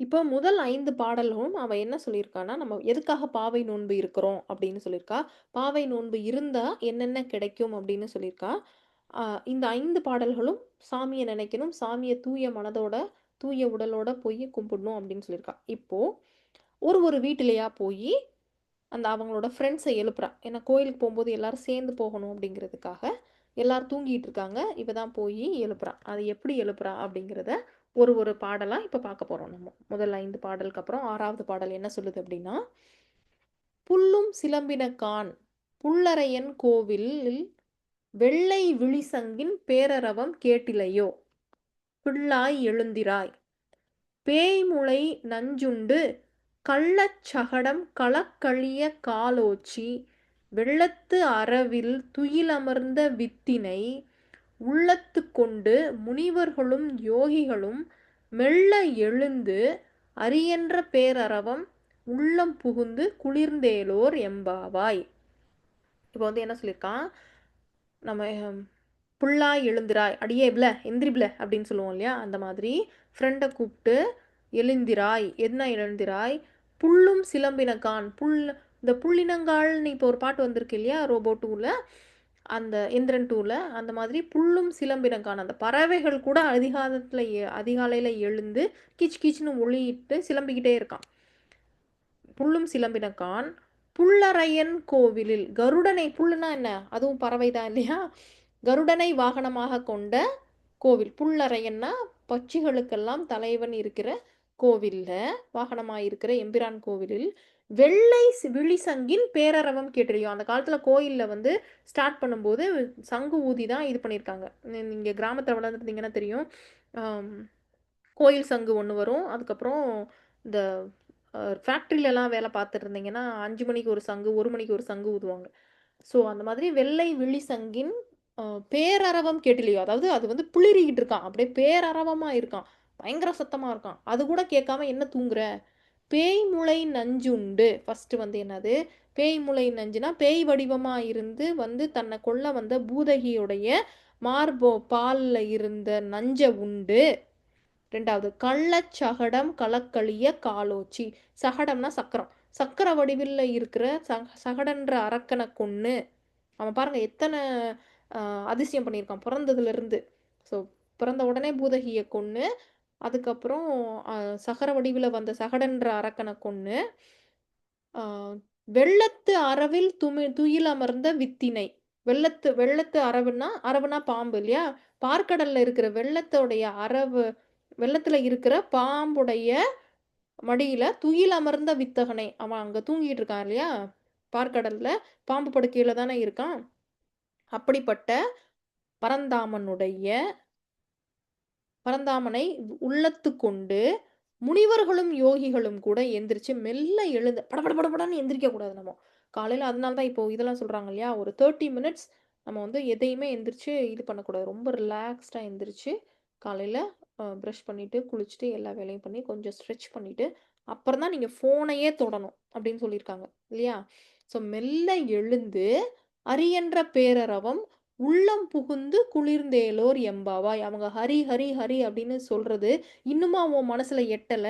இப்போ முதல் ஐந்து பாடல்களும் அவ என்ன சொல்லியிருக்கான்னா, நம்ம எதுக்காக பாவை நோன்பு இருக்கிறோம் அப்படின்னு சொல்லியிருக்கா. பாவை நோன்பு இருந்தா என்னென்ன கிடைக்கும் அப்படின்னு சொல்லியிருக்கா. இந்த ஐந்து பாடல்களும் சாமியை நினைக்கணும். சாமியை தூய மனதோட, தூய உடலோட போய் கும்பிடணும் அப்படின்னு சொல்லியிருக்கா. இப்போ ஒரு ஒரு வீட்டிலையா போய் அந்த அவங்களோட ஃப்ரெண்ட்ஸை எழுப்புறா. ஏன்னா கோயிலுக்கு போகும்போது எல்லாரும் சேர்ந்து போகணும் அப்படிங்கிறதுக்காக, எல்லாரும் தூங்கிட்டு இருக்காங்க. இவ தான் போய் எழுப்புறா. அது எப்படி எழுப்புறா அப்படிங்கிறத ஒரு ஒரு பாடலாக இப்போ பார்க்க போகிறோம் நம்ம. முதல் ஐந்து பாடலுக்கு அப்புறம் ஆறாவது பாடல் என்ன சொல்லுது அப்படின்னா, புல்லும் சிலம்பினகான் புல்லரையன் கோவிலில் வெள்ளை விழிசங்கின் பேரரவம் கேட்டிலையோ? பிள்ளாய் எழுந்திராய்! பேய்முளை நஞ்சுண்டு கள்ளச் சகடம் களக்கழிய காலோச்சி வெள்ளத்து அறவில் துயிலமர்ந்த வித்தினை உள்ளத்து கொண்டு முனிவர்களும் யோகிகளும் மெல்ல எழுந்து அரியன்ற பேரரவம் உள்ளம் புகுந்து குளிர்ந்தேலோர் எம்பாவாய்! இப்போ வந்து என்ன சொல்லியிருக்கான், நம்ம புல்லாய் எழுந்திராய், அடியே பிள, எந்திரிபில அப்படின்னு சொல்லுவோம் இல்லையா? அந்த மாதிரி ஃப்ரெண்டை கூப்பிட்டு எழுந்திராய், என்ன எழுந்திராய்? புல்லும் சிலம்பினகான் புல் இந்த புள்ளினங்கால்னு இப்போ ஒரு பாட்டு வந்திருக்கு இல்லையா? ரோபோ 2ல அந்த இந்திரன் டூவில் அந்த மாதிரி புல்லும் சிலம்பினங்கான அந்த பறவைகள் கூட அதிகாலத்தில் எ எழுந்து கீச் கீச்னு ஒளியிட்டு சிலம்பிக்கிட்டே இருக்கான். புல்லும் சிலம்பினக்கான் புல்லறையன் கோவிலில் கருடனை புல்லுனா என்ன? அதுவும் பறவை தான் இல்லையா? கருடனை வாகனமாக கொண்ட கோவில். புல்லறையன்னா பட்சிகளுக்கெல்லாம் தலைவன் இருக்கிற கோவிலில் வாகனமாக இருக்கிற எம்பிரான் கோவிலில் வெள்ளை விழிசங்கின் பேரரவம் கேட்டிருக்கோம் அந்த காலத்தில் கோயிலில் வந்து ஸ்டார்ட் பண்ணும்போது சங்கு ஊதி தான் இது பண்ணியிருக்காங்க. நீங்கள் கிராமத்தில் வளர்ந்துருந்தீங்கன்னா தெரியும். கோயில் சங்கு ஒன்று வரும். அதுக்கப்புறம் இந்த அ ஃபேக்ட்ரிலலாம் வேலை பார்த்துட்டு இருந்தீங்கன்னா, 5 மணிக்கு ஒரு சங்கு, ஒரு மணிக்கு ஒரு சங்கு ஊதுவாங்க. ஸோ அந்த மாதிரி வெள்ளை விழிசங்கின் சங்கின் பேரரவம் கேட்டிலையோ? அதாவது அது வந்து புளிரிக்கிட்டு இருக்கான். அப்படியே பேரரவமாக இருக்கான். பயங்கர சத்தமாக இருக்கான். அது கூட கேட்காம என்ன தூங்குற? பேய்முலை நஞ்சுண்டு ஃபர்ஸ்ட்டு வந்து என்னது? பேய்முலை நஞ்சுனா, பேய் வடிவமாக இருந்து வந்து தன்னை கொல்ல வந்த பூதகியுடைய மார்போ பாலில் இருந்த நஞ்ச உண்டு. ரெண்டாவது கள்ளச்சகடம் கலக்களிய காலோச்சி. சகடம்னா சக்கரம். சக்கர வடிவில் இருக்கிற சக சகடன்ற அரக்கனை கொன்று அவன் பாருங்கள் எத்தனை அதிசயம் பண்ணியிருக்கான் பிறந்ததுலேருந்து ஸோ பிறந்த உடனே பூதகியை கொன்று அதுக்கப்புறம் சகர வடிவில் வந்த சகடன்ற அரக்கனை கொன்று வெள்ளத்து அரவில் துமி துயில் அமர்ந்த வித்தினை. வெள்ளத்து வெள்ளத்து அரவுனா அரவுனா பாம்பு இல்லையா? பார்க்கடல்ல இருக்கிற வெள்ளத்தோடைய அரவு வெள்ளத்துல இருக்கிற பாம்புடைய மடியில துயில் அமர்ந்த வித்தகனை. அவன் அங்க தூங்கிட்டு இருக்கான் இல்லையா? பார்க்கடல்ல பாம்பு படுக்கையில தானே இருக்கான். அப்படிப்பட்ட பரந்தாமனுடைய பரந்தாமனை உள்ளத்து கொண்டு முனிவர்களும், யோகிகளும் கூட எந்திரிச்சு மெல்ல எழுந்து படபட படபடன்னு எந்திரிக்க கூடாது நம்ம. காலையில அதனால தான் இப்போ இதெல்லாம் சொல்றாங்க இல்லையா? ஒரு 30 மினிட்ஸ் நம்ம வந்து எதையுமே எந்திரிச்சு இது பண்ணக்கூடாது. ரொம்ப ரிலாக்ஸ்டா எந்திரிச்சு காலையில ப்ரஷ் பண்ணிவிட்டு பண்ணிட்டு, குளிச்சுட்டு எல்லா வேலையும் பண்ணி கொஞ்சம் ஸ்ட்ரெச் பண்ணிட்டு, அப்புறம் தான் நீங்க ஃபோனையே தொடணும் அப்படின்னு சொல்லியிருக்காங்க. இல்லையா? ஸோ மெல்ல எழுந்து அரியன்ற பேரரவம் உள்ளம் புகுந்து குளிர்ந்தேலோர் எம்பாவாய்! அவங்க ஹரி, ஹரி, ஹரி அப்படின்னு சொல்றது இன்னுமா உன் மனசுல எட்டல?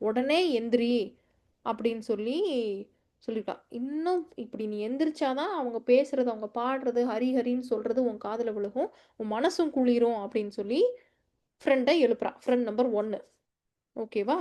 உடனே எந்திரி அப்படின்னு சொல்லி சொல்லியிருக்கா. இன்னும் இப்படி நீ எந்திரிச்சா தான் அவங்க பேசுறது, அவங்க பாடுறது, ஹரி, ஹரின்னு சொல்றது உன் காதில் விழுகும். உன் மனசும் குளிரும் அப்படின்னு சொல்லி ஃப்ரெண்டை எழுப்புறா. ஃப்ரெண்ட் நம்பர் ஒன்னு ஓகேவா?